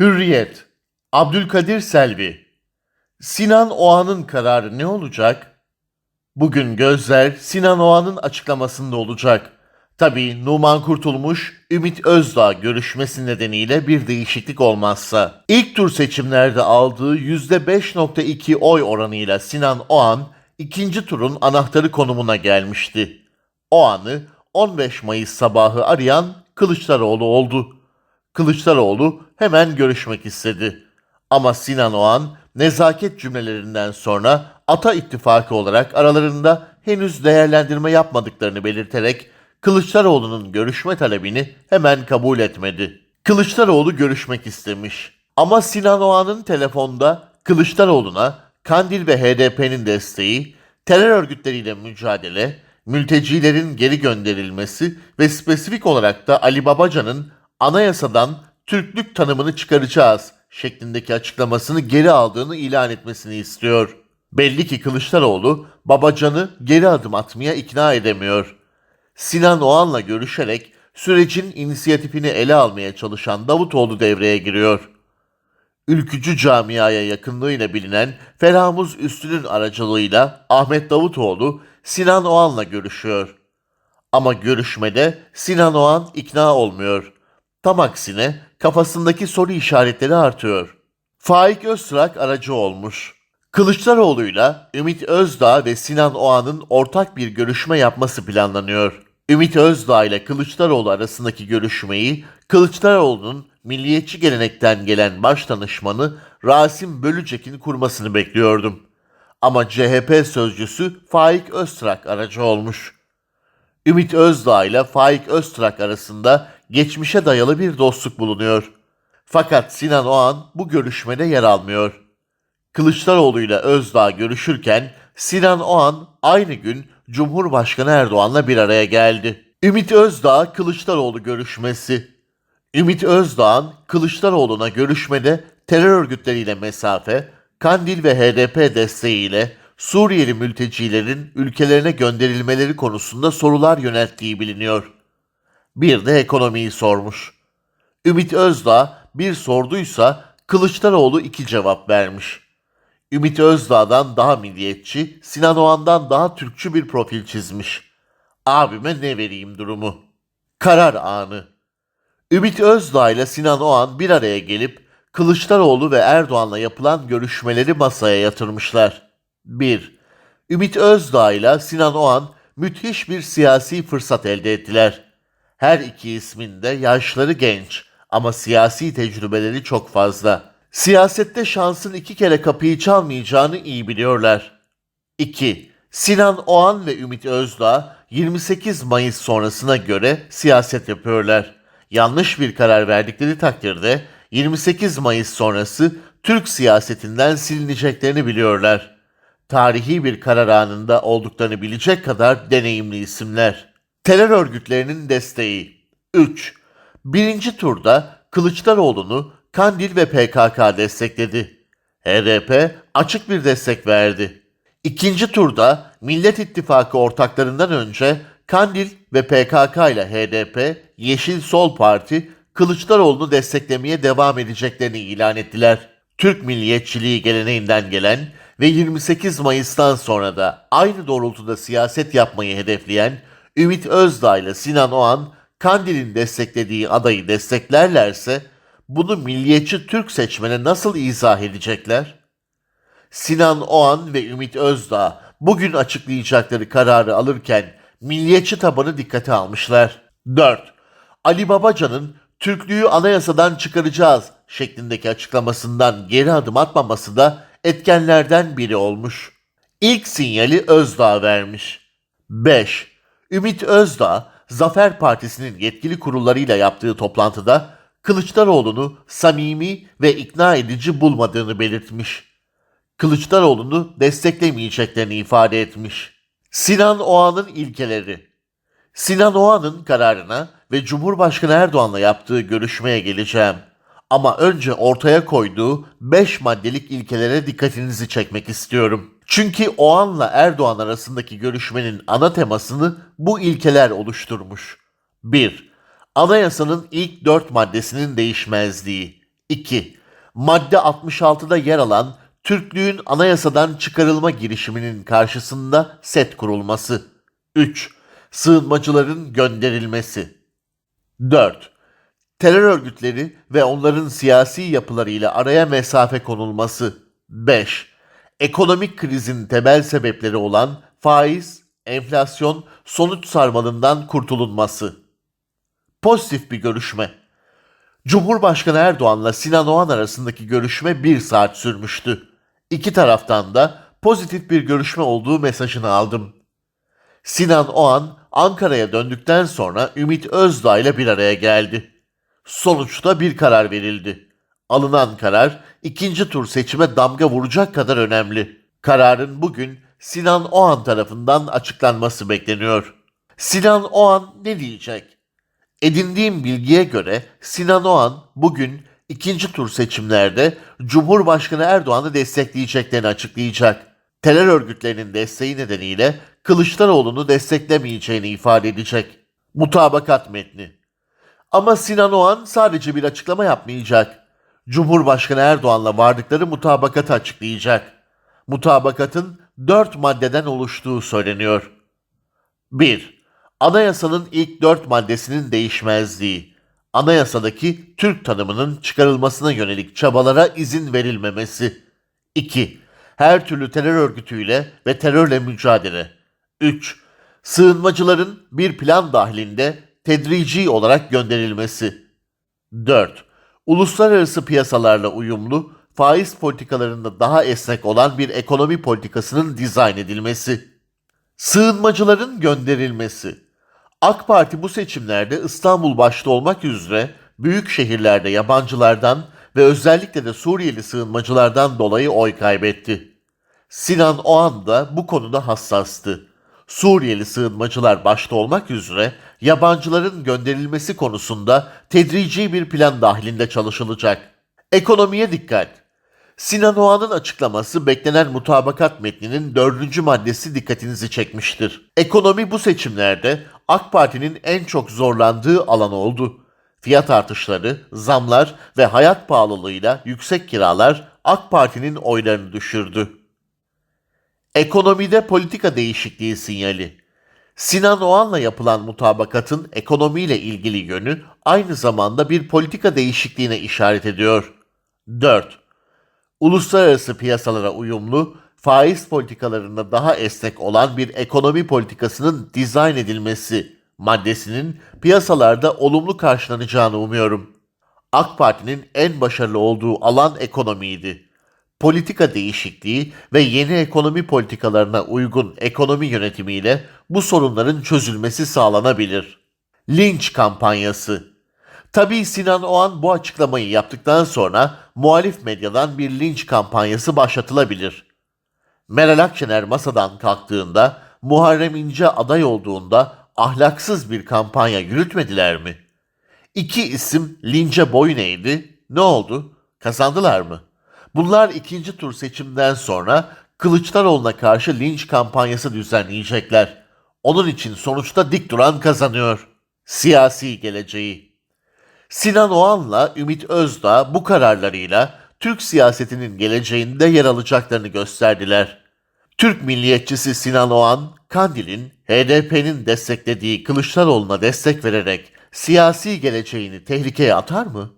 Hürriyet Abdülkadir Selvi Sinan Oğan'ın kararı ne olacak? Bugün gözler Sinan Oğan'ın açıklamasında olacak. Tabii Numan Kurtulmuş, Ümit Özdağ görüşmesi nedeniyle bir değişiklik olmazsa. İlk tur seçimlerde aldığı %5.2 oy oranıyla Sinan Oğan, ikinci turun anahtarı konumuna gelmişti. O anı 15 Mayıs sabahı arayan Kılıçdaroğlu oldu. Kılıçdaroğlu hemen görüşmek istedi. Ama Sinan Oğan nezaket cümlelerinden sonra Ata İttifakı olarak aralarında henüz değerlendirme yapmadıklarını belirterek Kılıçdaroğlu'nun görüşme talebini hemen kabul etmedi. Kılıçdaroğlu görüşmek istemiş. Ama Sinan Oğan'ın telefonda Kılıçdaroğlu'na Kandil ve HDP'nin desteği, terör örgütleriyle mücadele, mültecilerin geri gönderilmesi ve spesifik olarak da Ali Babacan'ın anayasadan Türklük tanımını çıkaracağız şeklindeki açıklamasını geri aldığını ilan etmesini istiyor. Belli ki Kılıçdaroğlu Babacan'ı geri adım atmaya ikna edemiyor. Sinan Oğan'la görüşerek sürecin inisiyatifini ele almaya çalışan Davutoğlu devreye giriyor. Ülkücü camiaya yakınlığıyla bilinen Ferhamuz Üstün'ün aracılığıyla Ahmet Davutoğlu Sinan Oğan'la görüşüyor. Ama görüşmede Sinan Oğan ikna olmuyor. Tam aksine kafasındaki soru işaretleri artıyor. Faik Öztürk aracı olmuş. Kılıçdaroğlu'yla Ümit Özdağ ve Sinan Oğan'ın ortak bir görüşme yapması planlanıyor. Ümit Özdağ ile Kılıçdaroğlu arasındaki görüşmeyi Kılıçdaroğlu'nun milliyetçi gelenekten gelen baş danışmanı Rasim Bölücek'in kurmasını bekliyordum. Ama CHP sözcüsü Faik Öztürk aracı olmuş. Ümit Özdağ ile Faik Öztürk arasında geçmişe dayalı bir dostluk bulunuyor. Fakat Sinan Oğan bu görüşmede yer almıyor. Kılıçdaroğlu ile Özdağ görüşürken Sinan Oğan aynı gün Cumhurbaşkanı Erdoğan'la bir araya geldi. Ümit Özdağ Kılıçdaroğlu görüşmesi. Ümit Özdağ'ın Kılıçdaroğlu'na görüşmede terör örgütleriyle mesafe, Kandil ve HDP desteğiyle Suriyeli mültecilerin ülkelerine gönderilmeleri konusunda sorular yönelttiği biliniyor. Bir de ekonomiyi sormuş. Ümit Özdağ bir sorduysa Kılıçdaroğlu iki cevap vermiş. Ümit Özdağ'dan daha milliyetçi, Sinan Oğan'dan daha Türkçü bir profil çizmiş. Abime ne vereyim durumu. Karar anı. Ümit Özdağ ile Sinan Oğan bir araya gelip Kılıçdaroğlu ve Erdoğan'la yapılan görüşmeleri masaya yatırmışlar. 1. Ümit Özdağ ile Sinan Oğan müthiş bir siyasi fırsat elde ettiler. Her iki ismin de yaşları genç ama siyasi tecrübeleri çok fazla. Siyasette şansın iki kere kapıyı çalmayacağını iyi biliyorlar. 2. Sinan Oğan ve Ümit Özdağ 28 Mayıs sonrasına göre siyaset yapıyorlar. Yanlış bir karar verdikleri takdirde 28 Mayıs sonrası Türk siyasetinden silineceklerini biliyorlar. Tarihi bir karar anında olduklarını bilecek kadar deneyimli isimler. Terör örgütlerinin desteği 3. Birinci turda Kılıçdaroğlu'nu Kandil ve PKK destekledi. HDP açık bir destek verdi. İkinci turda Millet İttifakı ortaklarından önce Kandil ve PKK ile HDP, Yeşil Sol Parti Kılıçdaroğlu'nu desteklemeye devam edeceklerini ilan ettiler. Türk milliyetçiliği geleneğinden gelen ve 28 Mayıs'tan sonra da aynı doğrultuda siyaset yapmayı hedefleyen Ümit Özdağ ile Sinan Oğan, Kandil'in desteklediği adayı desteklerlerse bunu milliyetçi Türk seçmene nasıl izah edecekler? Sinan Oğan ve Ümit Özdağ bugün açıklayacakları kararı alırken milliyetçi tabanı dikkate almışlar. 4. Ali Babacan'ın Türklüğü anayasadan çıkaracağız şeklindeki açıklamasından geri adım atmaması da etkenlerden biri olmuş. İlk sinyali Özdağ vermiş. 5. Ümit Özdağ, Zafer Partisi'nin yetkili kurullarıyla yaptığı toplantıda Kılıçdaroğlu'nu samimi ve ikna edici bulmadığını belirtmiş. Kılıçdaroğlu'nu desteklemeyeceklerini ifade etmiş. Sinan Oğan'ın ilkeleri Sinan Oğan'ın kararına ve Cumhurbaşkanı Erdoğan'la yaptığı görüşmeye geleceğim. Ama önce ortaya koyduğu 5 maddelik ilkelere dikkatinizi çekmek istiyorum. Çünkü Oğan'la Erdoğan arasındaki görüşmenin ana temasını bu ilkeler oluşturmuş. 1. Anayasanın ilk 4 maddesinin değişmezliği. 2. Madde 66'da yer alan Türklüğün anayasadan çıkarılma girişiminin karşısında set kurulması. 3. Sığınmacıların gönderilmesi. 4. Terör örgütleri ve onların siyasi yapılarıyla araya mesafe konulması. 5. Ekonomik krizin temel sebepleri olan faiz, enflasyon, sonuç sarmalından kurtulunması. Pozitif bir görüşme. Cumhurbaşkanı Erdoğan'la Sinan Oğan arasındaki görüşme bir saat sürmüştü. İki taraftan da pozitif bir görüşme olduğu mesajını aldım. Sinan Oğan Ankara'ya döndükten sonra Ümit Özdağ ile bir araya geldi. Sonuçta bir karar verildi. Alınan karar ikinci tur seçime damga vuracak kadar önemli. Kararın bugün Sinan Oğan tarafından açıklanması bekleniyor. Sinan Oğan ne diyecek? Edindiğim bilgiye göre Sinan Oğan bugün ikinci tur seçimlerde Cumhurbaşkanı Erdoğan'ı destekleyeceklerini açıklayacak. Terör örgütlerinin desteği nedeniyle Kılıçdaroğlu'nu desteklemeyeceğini ifade edecek. Mutabakat metni. Ama Sinan Oğan sadece bir açıklama yapmayacak. Cumhurbaşkanı Erdoğan'la vardıkları mutabakatı açıklayacak. Mutabakatın dört maddeden oluştuğu söyleniyor. 1. Anayasanın ilk dört maddesinin değişmezliği. Anayasadaki Türk tanımının çıkarılmasına yönelik çabalara izin verilmemesi. 2. Her türlü terör örgütüyle ve terörle mücadele. 3. Sığınmacıların bir plan dahilinde tedrici olarak gönderilmesi. 4. Uluslararası piyasalarla uyumlu, faiz politikalarında daha esnek olan bir ekonomi politikasının dizayn edilmesi. Sığınmacıların gönderilmesi. AK Parti bu seçimlerde İstanbul başta olmak üzere büyük şehirlerde yabancılardan ve özellikle de Suriyeli sığınmacılardan dolayı oy kaybetti. Sinan Oğan da bu konuda hassastı. Suriyeli sığınmacılar başta olmak üzere yabancıların gönderilmesi konusunda tedrici bir plan dahilinde çalışılacak. Ekonomiye dikkat. Sinan Oğan'ın açıklaması beklenen mutabakat metninin dördüncü maddesi dikkatinizi çekmiştir. Ekonomi bu seçimlerde AK Parti'nin en çok zorlandığı alan oldu. Fiyat artışları, zamlar ve hayat pahalılığıyla yüksek kiralar AK Parti'nin oylarını düşürdü. Ekonomide politika değişikliği sinyali. Sinan Oğan'la yapılan mutabakatın ekonomiyle ilgili yönü aynı zamanda bir politika değişikliğine işaret ediyor. 4. Uluslararası piyasalara uyumlu, faiz politikalarında daha esnek olan bir ekonomi politikasının dizayn edilmesi maddesinin piyasalarda olumlu karşılanacağını umuyorum. AK Parti'nin en başarılı olduğu alan ekonomiydi. Politika değişikliği ve yeni ekonomi politikalarına uygun ekonomi yönetimiyle bu sorunların çözülmesi sağlanabilir. Linç kampanyası Tabii Sinan Oğan bu açıklamayı yaptıktan sonra muhalif medyadan bir linç kampanyası başlatılabilir. Meral Akşener masadan kalktığında, Muharrem İnce aday olduğunda ahlaksız bir kampanya yürütmediler mi? İki isim lince boyun eğdi. Ne oldu? Kazandılar mı? Bunlar ikinci tur seçimden sonra Kılıçdaroğlu'na karşı linç kampanyası düzenleyecekler. Onun için sonuçta dik duran kazanıyor. Siyasi geleceği. Sinan Oğan'la Ümit Özdağ bu kararlarıyla Türk siyasetinin geleceğinde yer alacaklarını gösterdiler. Türk milliyetçisi Sinan Oğan, Kandil'in HDP'nin desteklediği Kılıçdaroğlu'na destek vererek siyasi geleceğini tehlikeye atar mı?